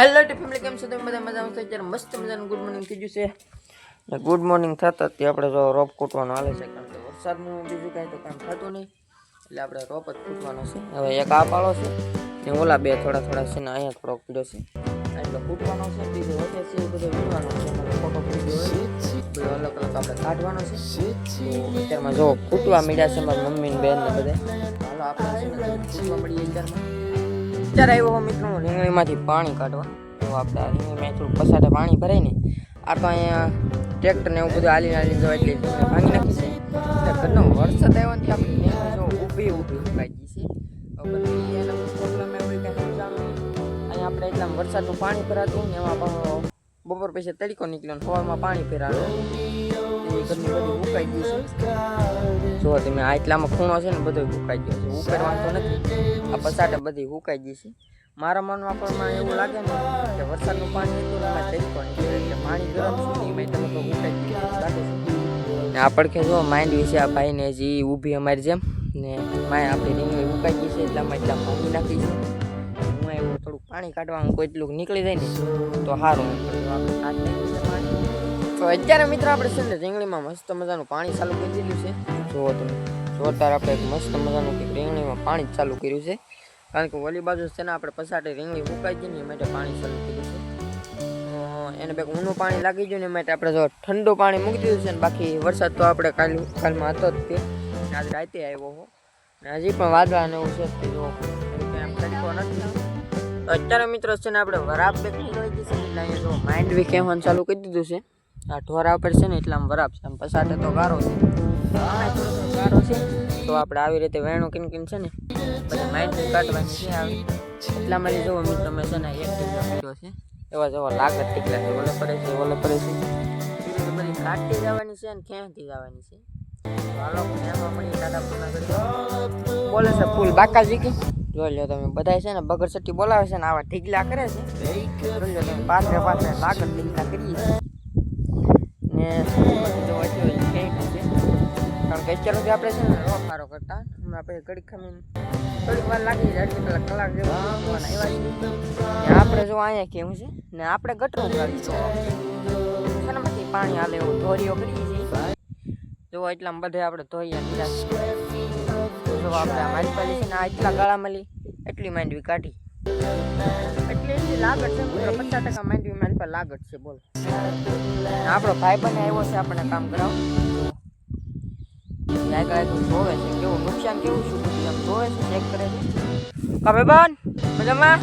Hello T family કેમ છો તમે? બધા મજામાં? છો અત્યારે મસ્ત મજાનું ગુડ મોર્નિંગ થઈ છે. ને ગુડ મોર્નિંગ થતા તે આપણે જો રોપ કૂટવાનો હાલે છે, કારણ કે વરસાદનું બીજું કાંઈ તો કામ થતું નહીં. એટલે આપણે રોપ જ કૂટવાનો છે. હવે એક આ પાળો છે, ને ઓલા બે થોડા થોડા છે ને અહીંયા થોડોક પીડો છે. એટલે કૂટવાનો છે, બીજો વધે છે, એ બધો છે. ફોટો પડી હોય. અલગ અલગ આપણે કાઢવાનો છે. અત્યારમાં જો કૂટવા મળ્યા છે મારી મમ્મી ને બેન ને બધે હાલો, આપણે કૂટવા મળીએ અત્યારમાં. અત્યારે આવ્યો મિત્રો, રીંગણીમાંથી પાણી કાઢવા. તો આપણે રીંગણીમાં થોડું પસાટે પાણી ભરાય ને, આ તો અહીંયા ટ્રેક્ટર ને એવું બધું હાલી હાલી જવા એટલે ભાંગી નાખી છે. ઘરનો વરસાદ આવ્યો ને આપણે ઊભી ઊભી સુકાઈ ગઈ છે. પ્રોબ્લેમ એવો કંઈ અહીંયા આપણે એટલા વરસાદનું પાણી ભરાતું ને એમાં બપોર પછી તડકો નીકળ્યો ને સવારમાં પાણી ભરાયું ઘરની બધી ઉકાઈ ગયું છે જો તમે આ એટલામાં ખૂણો છે ને બધો ઉકાઈ ગયો છે. ઉપર તો નથી. આ પસાટે બધી ઉકાઈ ગઈ છે. મારા મનમાં પણ એવું લાગે ને કે વરસાદનું પાણી હતું એમાં તડકો નીકળ્યો એટલે પાણી ગરમ છે મેં તમે તો ઉકાઈ ગયું છે. આ પડખે જો માઇન્ડ વિશે આ ભાઈને જે ઊભી અમારી જેમ. ને માય આપણી રીંગણી ઉકાઈ ગઈ છે, એટલામાં એટલા પાણી નાખી છે. હું એવું થોડુંક પાણી કાઢવાનું કોઈ એટલું નીકળી જાય ને, તો સારું આપણે પાણી તો અત્યારે મિત્ર આપણે છે ને રીંગણીમાં મસ્ત મજાનું પાણી ચાલુ કરી દીધું છે. જુઓ તમે જોરદાર આપણે એક મસ્ત મજાનું કે રીંગણીમાં પાણી જ ચાલુ કર્યું છે. કારણ કે ઓલી બાજુ છે ને આપણે પસાટે રીંગણી ફૂંકાઈ ગઈ એ માટે પાણી ચાલુ કર્યું છે. એને બે ઊનું પાણી લાગી ગયું ને એ માટે આપણે જો ઠંડુ પાણી મૂકી દીધું છે ને બાકી વરસાદ તો આપણે કાલ, કાલમાં હતો જ તે. આજ રાતે આવ્યો હો. ને હજી પણ વાદળા ને એવું છે જ જો એમ કંઈ નથી. અત્યારે મિત્રો છે ને આપણે વરાપ બેક નીકળી દીધી છે એટલે અહીંયા જો માઇન્ડ વીક કહેવાનું ચાલુ કરી દીધું છે. આ ઢોરા ઉપર છે ને એટલે આમ વરાપ છે. આમ પસાટે તો ગારો છે. ગારો છે. તો આપણે આવી રીતે વેણું કિન કિન છે ને, પછી માઇન્ડ કાઢવાની છે આવી એટલા માટે જોવો મિત્રો, મેં છે ને એક ટીકલો પીધો છે. એવા જેવા લાગત ટીકલા છે, ઓલે પડે છે, ઓલે પડે છે. બધી કાઢતી જવાની છે ને ખેંચતી જવાની છે. બોલે છે ફૂલ બાકાજી કે? જોઈ લો તમે બધા છે ને બગર સટ્ટી બોલાવે છે ને, આવા ઢીગલા કરે છે. જોઈ લો તમે પાછળ પાછળ લાગત ઢીગલા કરીએ છીએ. ને બધું જો એટલું જ કહી છે. કારણ કે અત્યાર સુધી આપણે છે ને રો કરતા. હમણાં આપણે ઘડી ખમીને થોડીક વાર લાગી જાય, અડધી કલાક કલાક જેવું. આપણે જો અહીંયા કેવું છે, ને આપણે ગટરું કાઢી છે. પાણી હાલે એવું ધોરીઓ કરી છે. જો એટલા બધે આપણે ધોઈએ લીધા જો આપણે આ માલપાલી છે ને એટલા ગાળા મળી, એટલી માંડવી કાઢી. એટલે લાગત છે પચાસ ટકા માંડવી મારી પર લાગત છે, બોલ. આપણો ભાઈ બને આવ્યો છે આપણે કામ કરાવ જોવે છે, કેવું નુકસાન કેવું છે કરે છે. ભાઈ બન મજામાં?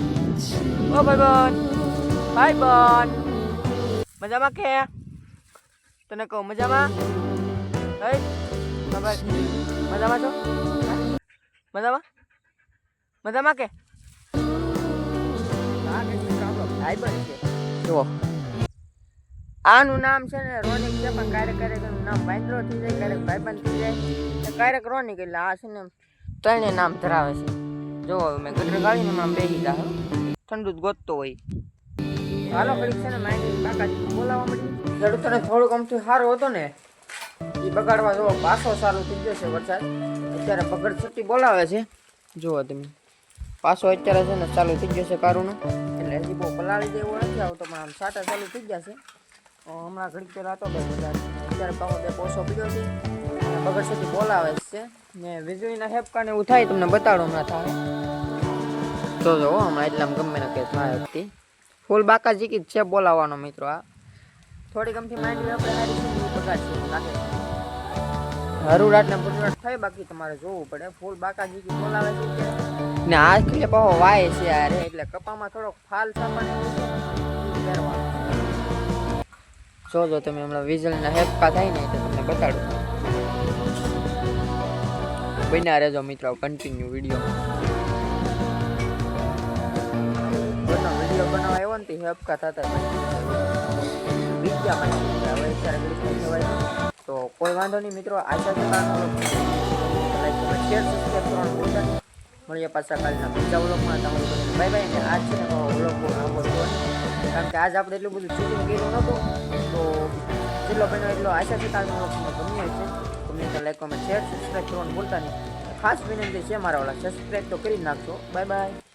ઓ બન ભાઈ બન મજામાં કે? તને કહું, મજામાં? મજામાં છો? મજામાં? મજામાં કે? જુઓ. આનું નામ છે ને રોનિક છે, પણ ક્યારેક ક્યારેક એનું નામ વાંદરો થઈ જાય, ક્યારેક ભાઈબંધ થઈ જાય. ક્યારેક રોનિક, એટલે આ છે ને ત્રણે નામ ધરાવે છે. જો મેં ગટર ગાળીને બે બેસી જા ઠંડુ જ ગોતતો હોય. હાલો, ઘડીક છે ને માઇન્ડ કાકાજી બોલાવવા મળી ખેડૂતોને થોડુંક અમથી સારો હતો ને એ બગાડવા જો પાછો સારું થઈ છે વરસાદ. અત્યારે બગડ છૂટી બોલાવે છે. જુઓ તમે. પાછો અત્યારે છે ને ચાલુ થઈ ગયો છે એટલે હજી બહુ પલાળી જેવો નથી આવતો, પણ આમ સાટા ચાલુ થઈ ગયા છે. હમણાં ઘડીક પહેલા હતો ભાઈ બધા. અત્યારે પાછો બે પોસો પીડ્યો છે. અને બગડ સુધી બોલાવે છે. ને વીજળીના હેપકાને એવું થાય તમને બતાડો હમણાં થાય. તો જો હમણાં એટલા ગમે ને કેસ થાય હતી ફૂલ બાકા જીકી છે બોલાવવાનો મિત્રો આ. થોડી ગમથી માંડવી આપણે હારી છે લાગે છે હરુડાટ ને બુરુડાટ થાય, બાકી તમારે જોવું પડે. ફૂલ બાકાજી કી બોલાવે છે. ને આ એટલે પાહો વાય છે યાર, એટલે કપામાં થોડોક ફાલ સામાન જો. જોજો તમે હમણાં વિઝલના હેપકા થાય ને એટલે તમને બતાડું. બન્યા રહેજો મિત્રો કન્ટિન્યુ વીડિયો વીડિયો બનાવવા આવ્યો ને તે હેપકા થતા. તો કોઈ વાંધો નહીં મિત્રો, આશા છે શેર મળીએ પાછા કાલના બીજા વ્લોગમાં. તમારું બધાને બાય બાય ને આજ છે ને વ્લોગ લાંબો થયો કારણ કે આજ આપણે એટલું બધું શૂટિંગ કર્યું નહોતું. તો જેટલો બન્યો એટલો આશા છે કાલનો વ્લોગ ગમ્યો છે તમને તો લાઈક કમેન્ટ શેર સબસ્ક્રાઈબ કરવાનું ભૂલતા નહીં. ખાસ વિનંતી છે મારા વાળા સબસ્ક્રાઈબ તો કરી નાખજો. Bye bye